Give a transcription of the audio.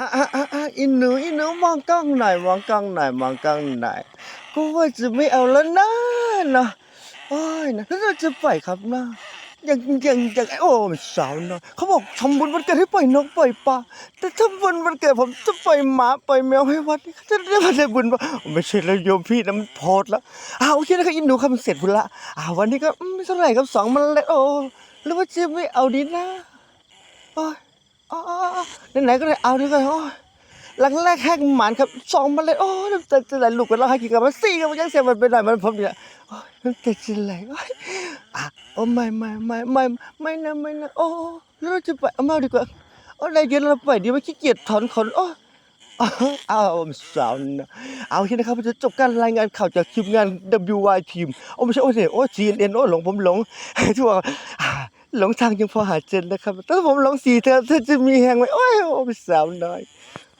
อะอะอะอะอินหนูอินหนูมองกล้องหน่อยมองกล้องหน่อยมองกล้องหน่อยกูว่าจะไม่เอาแล้วนะนะโอ้ยนะแล้วเราจะปล่อยครับนะอยังอยังอยังโอ้สาวนะเขาบอกทำบุญวันเกิดให้ปล่อยนกปล่อยปลาแต่ทำบุญวันเกิดผมจะปล่อยหมาปล่อยแมวให้วัดนี่จะได้มาได้บุญปะไม่ใช่แล้วโยมพี่นะมันโพอดแล้วอ้าวโอเคนะครับอินหนูครับเสร็จพุ่นละอ้าววันนี้ก็ไม่เท่าไหร่ครับสองมันเลยโอ้แล้วว่าจะไม่เอาดีนะโอ้ยอ๋อ ไหนๆก็ได้เอาดีกว่าโอ้หลังแรกแห้งหมานครับสองมันเลยโอ้ยน้ำตาจะไหลลูกกันแล้วให้กินกันมาสี่กันมันยังเสียมันไปหน่อยมันผมเนี่ยโอ้น้ำตาจะไหลโอ้ยอะโอ้ไม่ไม่ไม่ไม่ไม่นะไม่นะโอ้แล้วเราจะไปเอามาดีกว่าโอ้ในเย็นเราไปดีไม่ขี้เกียจถอนขนโอ้เอาสาวนะเอาที่นะครับจะจบการรายงานข่าวจากทีมงาน WY ทีมโอ้ไม่ใช่โอ้เสียโอ้ GNN โอ้หลงผมหลงทั่ว หลงทางยังพอหาเจนนะครับถ้าผมหลงสี่เธอเธอจะมีแหงไหมโอ้ยโอ้ยสาวน้อย